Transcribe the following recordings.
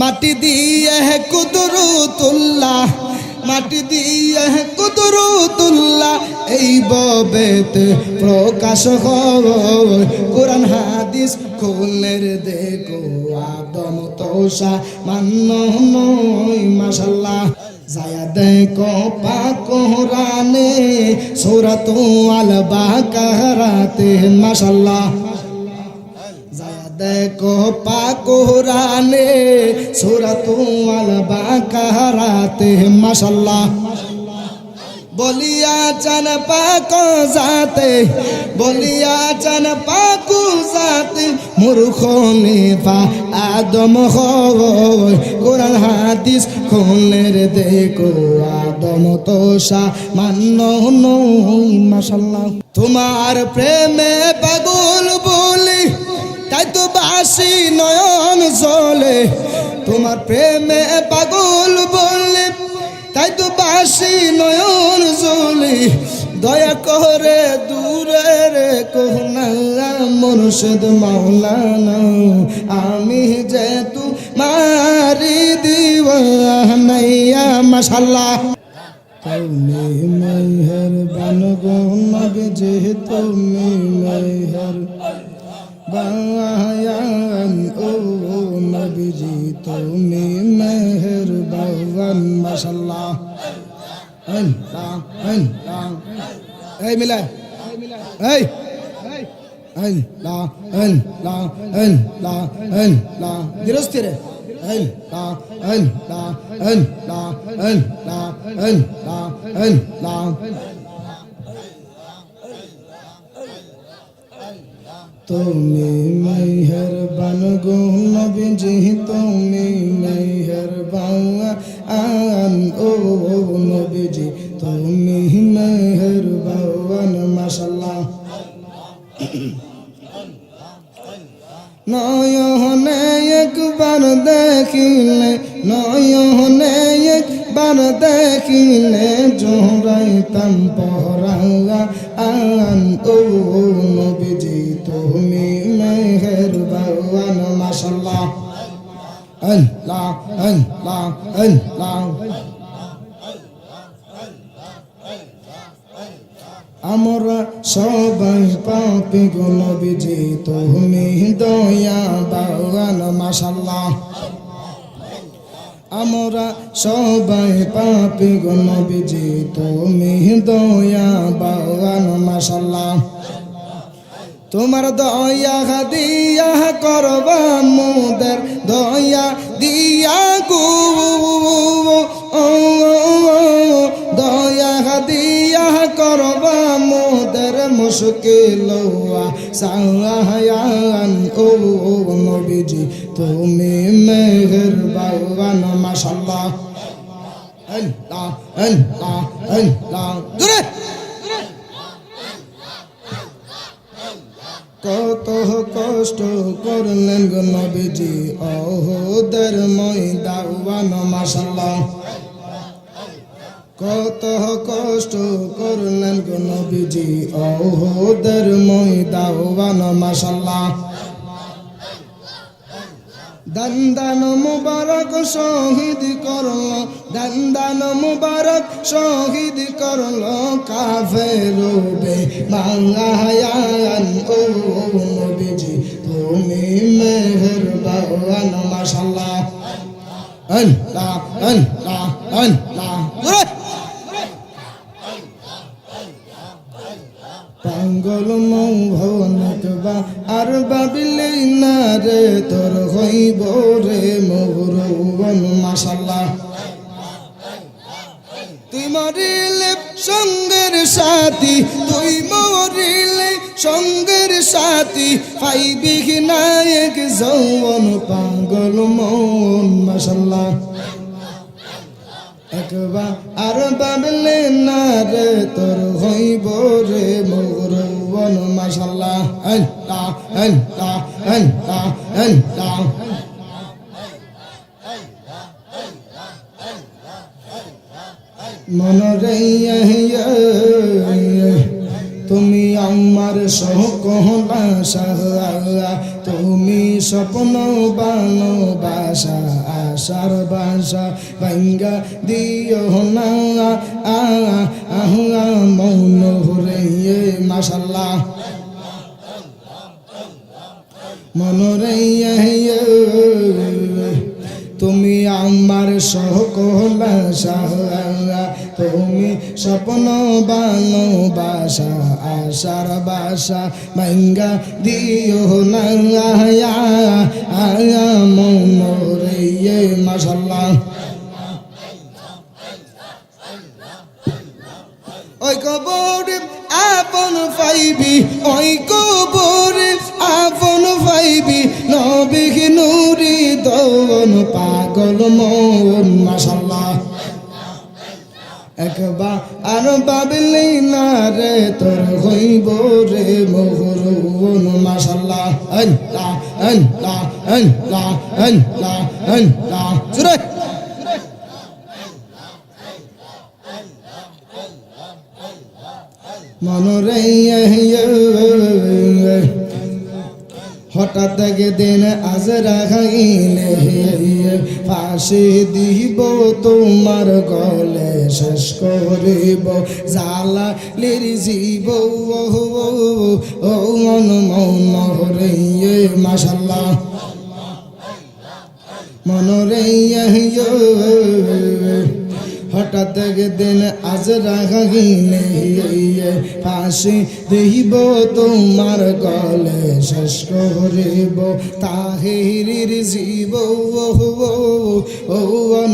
মাটি দিয়ে কুদরতুল্লাহ, মাটি দিয়ে কুদরতুল্লাহ, এই ববেতে প্রকাশ কোরআন, হাদিস খুলের দেখো, আদম তোষা মান্য নয় মাশাল্লাহ যায়া দেখো পাকোরানে সূরাতু আল বাকারাতে মাশাল্লাহ দেখো পাকোরানে সূরাতু আল বাকারাতে মাশাল্লাহ বলিয়া চান পাক যাতে বলিয়া চান পাকু যাতে মূর্খ নেফা আদম হয় কোরআন, হাদিস খুলের দেখো আদম তোষা, মান্য নই মাশাল্লাহ তোমার প্রেমে বাসি নয়ন জলে। তোমার প্রেমে পাগল বলে, তাই তো বাসি নয়ন জলি। দয়া করে দূরে রে কোহনা মনুষ্যদ মাওলানা। আমি যে তু মারি দিওয়ানাইয়া মাশাল্লাহ তুমি মেহরবান গো নবী যে তুমি মেহর বায়ান ও নবীজি তুমি মেহরবান মাশাল্লাহ আল্লাহ আল্লাহ এই মিলা এই আল্লাহ আল্লাহ আল্লাহ আল্লাহ ধীরস্থিরে আল্লাহ আল্লাহ আল্লাহ আল্লাহ আল্লাহ আল্লাহ তুমি মেহরবান গো নবীজি, তুমি মেহরবান ও নবীজি, তুমি মেহরবান মাশাল্লাহ নয়নে একবার দেখিলে, নয়নে একবার দেখিলে জোড়াইতাম পরাঙ্গা আন ও তুমি মেহের ভগবান মাশাল্লাহ আল্লাহ আল্লাহ আল্লাহ। আমরা সবাই পাপি গো নবীজি, তুমি দয়া বাগান মাশাল্লাহ আমরা সবাই পাপি গো নবীজি, তুমি দয়া বাগান মাশাল্লাহ তোমার দয়া দিয়া করবা মোদের দয়া দিয়া গো। দয়া দিয়া করবা মোদের মুশকিল নবীজি, তুমি মেহের বাগান মাশাল্লাহ আল্লাহ আল্লাহ আল্লাহ। দূরে। কত কষ্ট করলেন গো নবীজি অহোদের ময়দাওয়ান মাশাল্লাহ কত কষ্ট করলেন গো নবীজি অহোদের ময়দাওয়ান মাশাল্লাহ দন্দান মুবারক শহীদ করল, দন্দান মুবারক শহীদ করল কাফের বে বাঙ্গায়ান ও তুমি মেহের বাগান মাশাল্লাহ আল্লাহ আল্লাহ মৌভনকবা আর বাবিলে না রে, তোর হইব রে মৌরবন মাশাল্লাহ তুই মরিলে সঙ্গের সাথী, তুই মরিলে সঙ্গের সাথী, পাইবি নায়ক যৌবন, পাগল মন মাশাল্লাহ একবার আর বাবলে না রে, তোর হইব রে মৌরবন মাশাল্লাহ মনরে তুমি আমার সকলা সাহা তুমি স্বপ্ন বানো বাসা, আশার বাসা, ভাঙ্গা দিও না। আহুয়া মৌন রে মাসাল্লাহ মনরে তুমি আমার সকল আশা তুমি স্বপ্ন বানো বাসা, আশার বাসা, ভাঙ্গা দিও না, আয়া মাসাল্লাহ ওই কবর আপন পাইবি, ওই কবর আপন পাইবি নবিহি নুরি দৌন পাগল মন মাসাল্লাহ একবার আর পাবলি না রে তোর হইব রে মোহরুন মনরে হঠাৎ দিন আজ রাখাইলে ফাঁসি দিব, তোমার গলে শেষ করিব। জালা লির জীব, ও মন মন রে মাসাল্লাহ মনরে হঠাৎ দিন আজ রাখিলে পাশে দেহিব, তোমার গলে শেষ করিব। তাহিরির জীব ও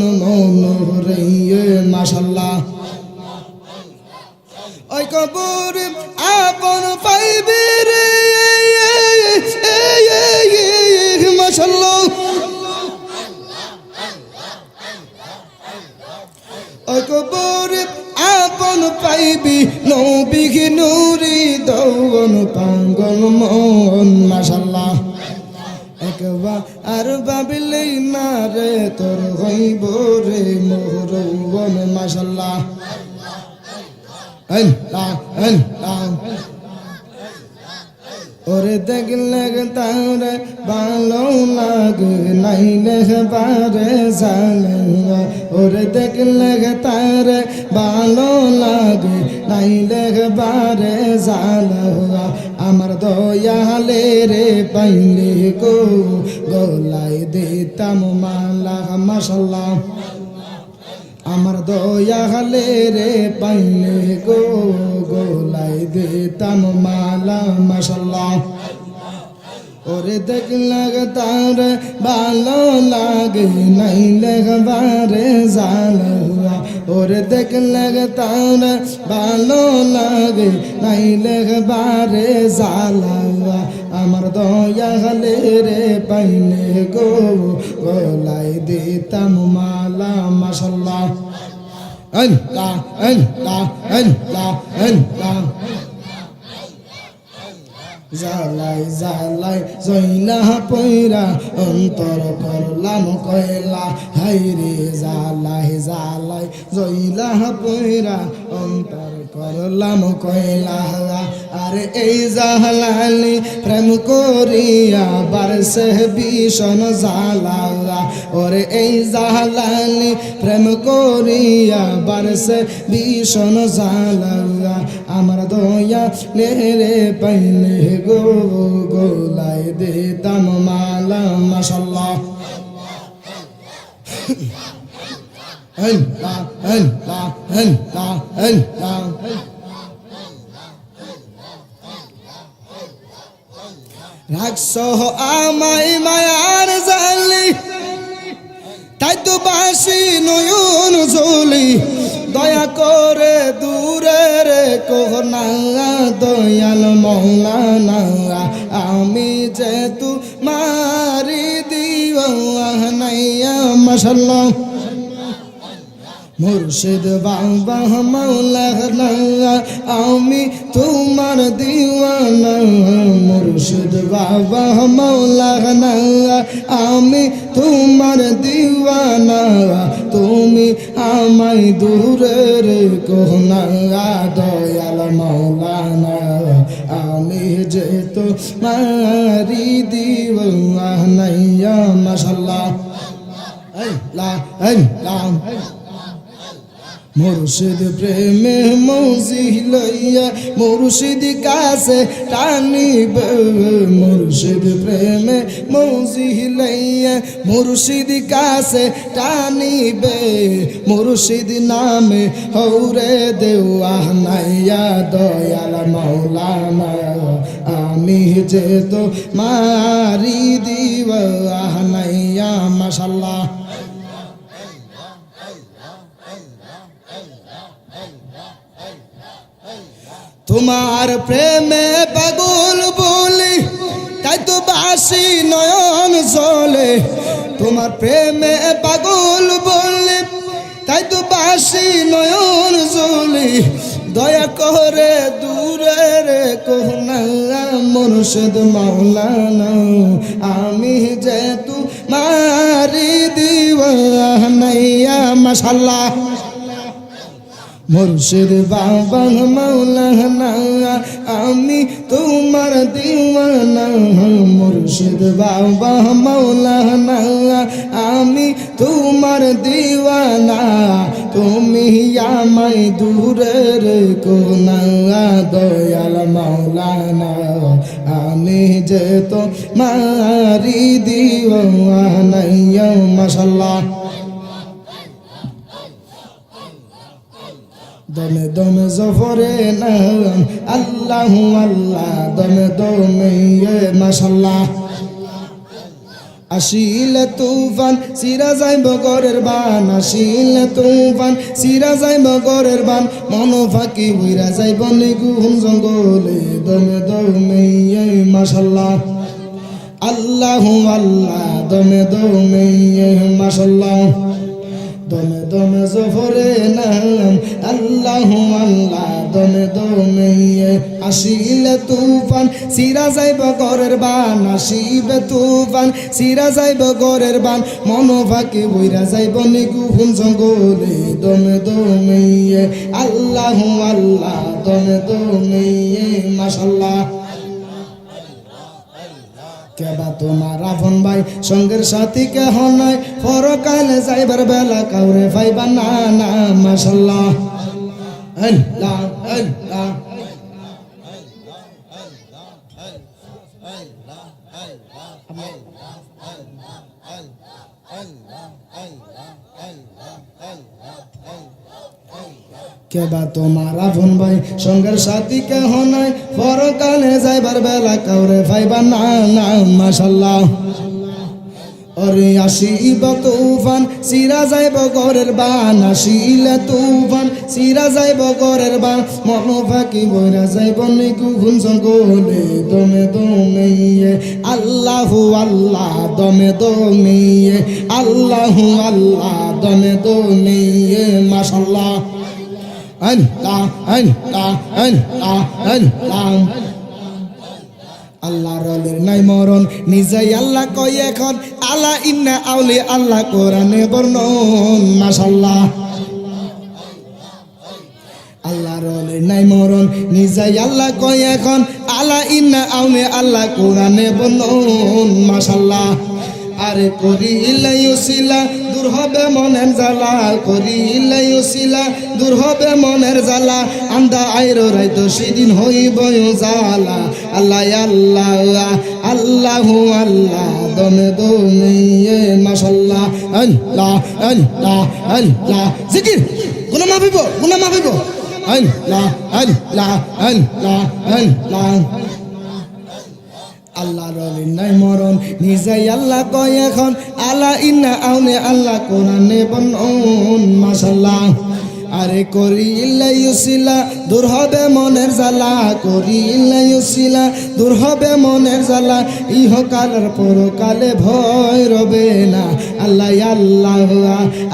মন রে মাসাল্লাহ ওই কবর আপন পাইবে। পাইবি নবিঘি নুরি দৌন পাঙ্গন, মন মাসাল্লাহ একবার আর ভাবিলেই না রে, তোর হইব রে মোহরৌবন মাসাল্লাহ আল্লাহ আল্লাহ ওরে দেখলে তারে ভালো লাগে নাইলে বারে জানে ওরে দেখলে তারে ভালো লাগে নাইলে বারে জানা আমার দয়ালে রে পাইলে গো গোলাই দিতাম মালা মাসাল্লাহ আমার দয়া হালে রে পাইলে গো গোলাই দে তাম মালা মাসাল্লাহ ওরে দেখলে তার ভালো লাগে নাইলে বারে জালা ওরে দেখলে তার ভালো লাগে নাইলে বারে জালা আমার দয়া হলে রে পাইলে গো গোলাই দিতাম মালা মাসাল্লাহ আল্লাহ আল্লাহ আল্লাহ আল্লাহ জালাই জালাই জৈনা পৈরা অন্তর করলাম কয়লা। হাইরে জালাই জালাই জৈনা পৈরা অন্তর করলাম কয়লা আরে এই জালালি প্রেম করিয়া বারসে ভীষণ জালা ওরে এই জালালি প্রেম করিয়া বারসে ভীষণ জালা আমার দয়া লে রে পাইলে গো গোলাই দিতাম মালা মাসাল্লাহ আল্লাহ আল্লাহ আল্লাহ আল্লাহ রাখছ আমাই মায়ার জালি, তাই তো বাসি নয়ন জলি দয়া করে দূরে রে কোহনা দয়াল মৌলানা, আমি যে তু মারি দিও নাইয়া মশাল্লাহ মুর্শিদ বাবা মৌলানা আমি তোমার দিওয়ানা। মুর্শিদ বাবা মৌলানা আমি তোমার দিওয়ানা। তুমি আমায় দূরের কোহনা দয়াল মৌলানা আমি যে তো মারি দিব নাইয়া মাসাল্লাহ এই, লা এই, লা মুর্শিদ প্রেমে মৌজি লইয়া মুর্শিদ কাছে টানিব। মুর্শিদ প্রেমে মৌজি লইয়া মুর্শিদ কাছে টানিবে। মুর্শিদ নামে হৌরে দেওয়া নাইয়া দয়াল মৌলানা, আমি যে তো মারি দিব আহ নাইয়া মাসাল্লাহ তোমার প্রেমে পাগল বলি, তাই তো বাসি নয়ন চলে তোমার প্রেমে পাগল বলি, তাই তো বাসি নয়ন চলে দয়া করে দূরে রে কোহনা মুর্শিদ মাওলানা, আমি যে তু মারি দিব নাইয়া মাশাল্লাহ মুর্শিদ বাবা মৌলানা আমি তোমার দিওয়ানা। মুর্শিদ বাবা মৌলানা আমি তোমার দিওয়ানা। তুমি আমায় দূরের কোনা। দয়াল মৌলানা আমি যে তো মারি দিওয়ানা মাসাল্লাহ দমে দমে জফরে নাম, আল্লাহ আল্লাহ, দমে দমে ইয়ে মাশাল্লাহ। আসিলে তুফান, সিরা যাইব গরের বান, আসিলে তুফান, সিরা যাইব গরের বান, মন ফাঁকি হইরা যাইব নিগুণ জঙ্গলে, দমে দমে ইয়ে মাশাল্লাহ। আল্লাহ আল্লাহ, দমে দমে ইয়ে মাশাল্লাহ। দমে দমে জফরে নাম আল্লাহ আল্লাহ দমে দমে আসিলে তুফান, সিরা যাইব গরের বান, আসিবে তুফান, সিরা যাইব গরের বান মন ফাঁকি বইরা যাইব নিগুণ জঙ্গলে দমে দমে আল্লাহ আল্লাহ দমে দমে মাশাল্লাহ কেবা তোমার আপন ভাই, সঙ্গের সাথী কেহ নাই। পরকালে যাইবার বেলা কাউরে ভাইবা না না মাসাল্লাহ আল্লাহ আল্লাহ। কেবা তোমার আপন ভাই, সঙ্গের সাথী কেহ নাই? পরকালে যাইবার বেলা কাউরে ভাইবা না না মাসাল্লাহ অরে আসিব তুফান, সিরা যাইব গরের বান, আসিলে তুফান, সিরা যাইব গরের বান, মন ফাঁকি বইরা যাইব নিকু ঘুন জঙ্গলে, দমে দমে আল্লাহু আল্লাহ, দমে দমে আল্লাহু আল্লাহ, দমে দমে মাশাল্লাহ আল্লাহ আল্লাহ আল্লাহ আল্লাহ আল্লাহ রলের নাই মরণ, নিজেই আল্লাহ কই এখন আল্লাহ ইন্না আউলি আল্লাহ কোরআনে বর্ণন মাশাল্লাহ আল্লাহ রলের নাই মরণ, নিজেই আল্লাহ কয় এখন আল্লাহ ইন্না আউলি আল্লাহ কোরআনে বর্ণন মাশাল্লাহ আরে করিলে উসিলা দূর হবে মনের জ্বালা করিলে উসিলা দূর হবে মনের জ্বালা, আন্দা আইরো রাইতো সেদিন হইব জ্বালা আল্লাহ আল্লাহ আল্লাহ আল্লাহ, দমে দমে মাশাল্লাহ, আল্লাহ আল্লাহ আল্লাহ, জিকির। গুনা মাফিব গুনা মাফিব আল্লাহ আল্লাহ আল্লাহ আল্লাহ আল্লাহ। রলিন নাই মরণ। নিজেই আল্লাহ কয় এখন আল্লাহ ইন্না আউনে আল্লাহ কোরআনে বনন মাশাল্লাহ আরে করি ইল্লাইসিলা দূর হবে মনের জ্বালা। করি ইল্লাইসিলা দূর হবে মনের জ্বালা। ইহকালের পরকালে ভয় রবে না। আল্লাহ আল্লাহ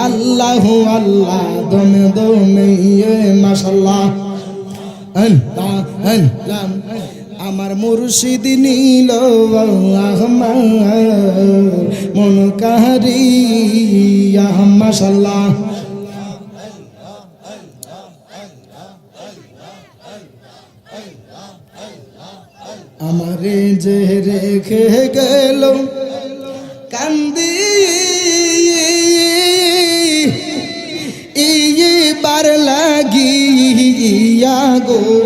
আল্লাহ আল্লাহ, দমে দমে মাশাল্লাহ আল্লাহ আল্লাহ আমার মুর্শিদ নীল মন কাহারি মাসাল্লাহ আমারে যে রেখে গেল কান্দি। ইয়ে বার লাগিয়া গো।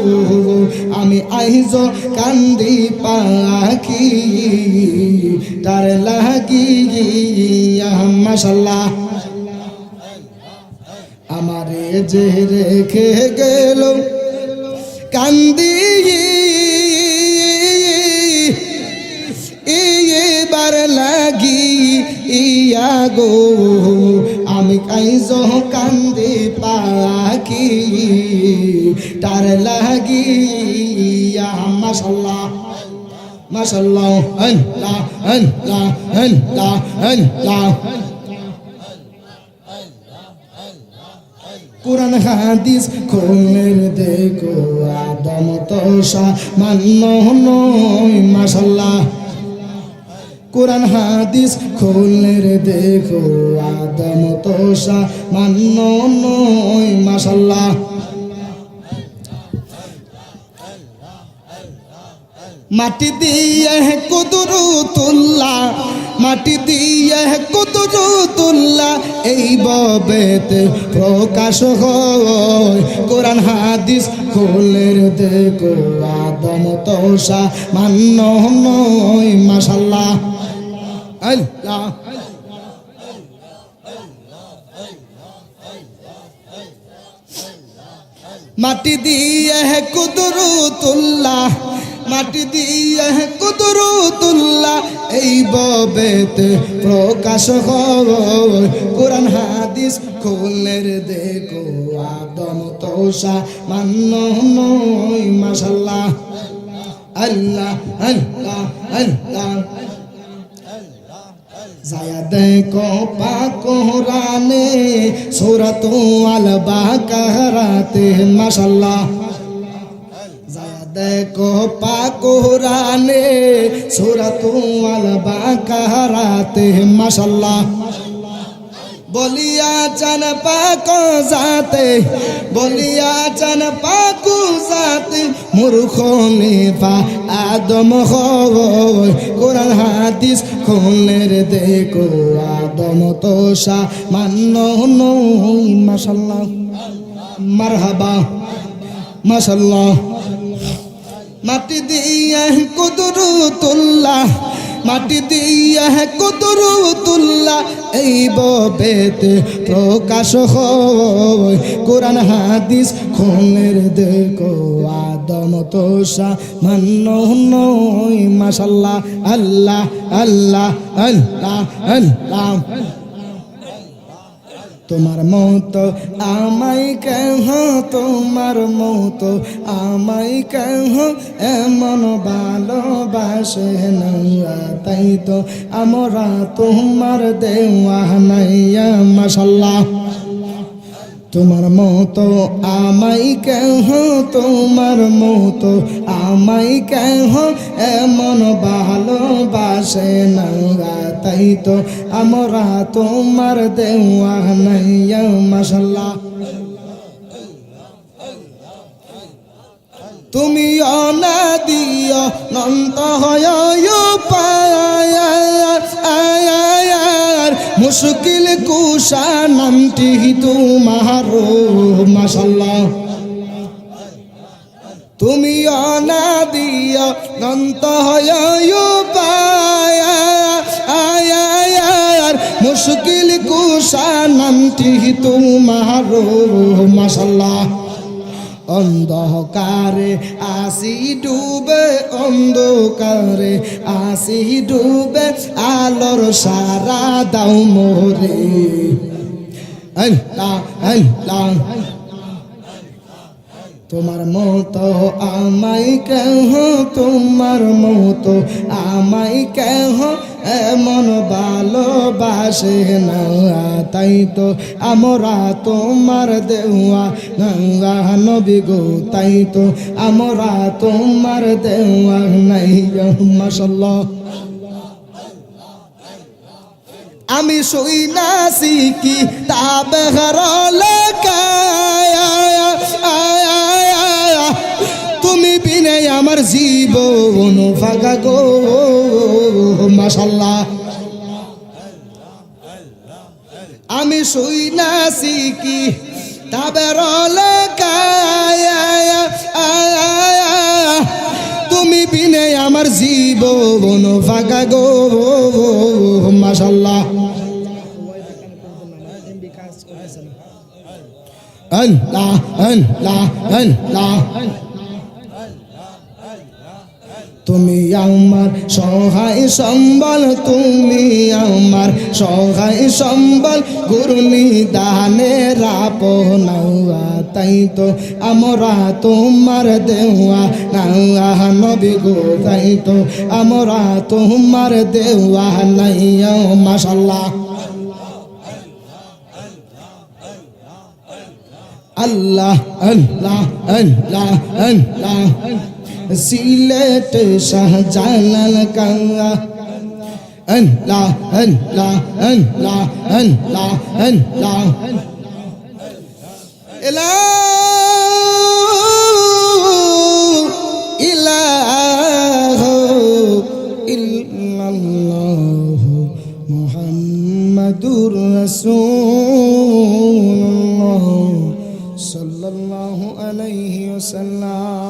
আমি আইজ কান্দি পাখি, তার লাগিয়া মাসাল্লাহ আমারে যে রেখে গেল, কান্দি এবার লাগি ইয়া গো। আমি কাইজ কান্দি পাখি, তার লাগি ইয়া মাসাল্লাহ মাসাল্লাহ আল্লাহ আল্লাহ আল্লাহ আল্লাহ কোরআন, হাদিস খোলের দেখো, আদম তোষা মান্য নয় মাসাল্লাহ কোরআন, হাদিস খোলের দেখো, আদম তোষা মান্য নয় মাটি দিয়ে কুদরু তুল্লা, মাটি দিয়ে কুদরু তুল্লা, এই ববেতে প্রকাশ হয়। কোরআন, হাদিস খোলের দেখো, আদম তোষা মান্য নয় মাসাল্লাহ আল্লাহ মাটি দিয়ে কুদরু তুল্লা মাটি দিয়ে কুদরু তুল্লা এই ববেতে প্রকাশ হয় কোরআন, হাদিস খোলের দেখো, আদম তোষা মান্য নয় মাসাল্লাহ আল্লাহ আল্লাহ আল্লাহ। যায়া দেখো পাকোরানে সুরত আল বাকারাতে মাশাল্লাহ দেখো পাকোরানে সুরত আল বাকারাতে মাশাল্লাহ বলিয়া চান পাক যাতে বলিয়া চান পাকু যাতে মূর্খ নেপা আদম হয় কোরআন হাদিস খোলের দেখো আদম তোষা, মান্য নই মাশাল্লাহ মারহাবা মাশাল্লাহ মাটি দিয়া কুদরু তুল্লাহ মাটি দিয়া কুদরু তুল্লা, এই ববেতে প্রকাশ হয়। হাদিস খোলের দেখো, আদম তোষা, মান্য নয়, মাশাল্লাহ, আল্লাহ আল্লাহ আল্লাহ আল্লাহ। তোমার মত আমাই কেহ তোমার মত আমাই কেহ এমন ভালোবাসে না তাই তো আমরা তোমার দেওয়া নাইয়া মাসাল্লাহ তোমার মতো আমাই কেহ, তোমার মতো আমাই কেহ এমন ভালোবাসে না তাই তো আমরা তোমার দেওয়া নাইয়া মাসাল্লাহ তুমি অনা দিও নন্ত হয় মুশকিল কুষা নামটি তোমার মাসাল্লাহ তুমি অনা দিও নন্ত হয় মুশকিল কুষা নামটি তোমার মাসাল্লাহ অন্ধকারে, আসি ডুবে অন্ধকারে, আসি ডুবে আলোর সারা দাও মোরে। তোমার মতো আমাই কেহ, তোমার মতো আমাই কেহ এমন ভালোবাসে না, তাই তো আমরা তোমার দেওয়া গঙ্গা নবী গো, তাই তো আমরা তোমার দেওয়া নাই মাসাল্লাহ আমি শুই না শিখি তাবে তুমি বিনে আমার জীবন ফাঁকা মাশাল্লাহ আমি শুই নাসি কি? তাবের তুমি বিনে আমার জীবন ফাঁকা গো। মাশাল্লাহ আল্লাহ আল্লাহ আল্লাহ। তুমি আমার সহায় সম্বল, তুমি আমার সহায় সম্বল। গুরুনি দানে রাপনাওয়া তাই তো আমরা তোমার দেওয়া নাওয়া। নবী গো, তাই তো আমরা তোমার দেওয়া নাই মাশাল্লাহ আল্লাহ আল্লাহ আল্লাহ আল্লাহ। সিলেট শাহজালাল কাঙ্গা আল্লাহ আল্লাহ আল্লাহ আল্লাহ আল্লাহ। ইলাহ ইল্লাল্লাহ মুহাম্মাদুর রাসূলুল্লাহ সাল্লাল্লাহু আলাইহি ওয়াসাল্লাম।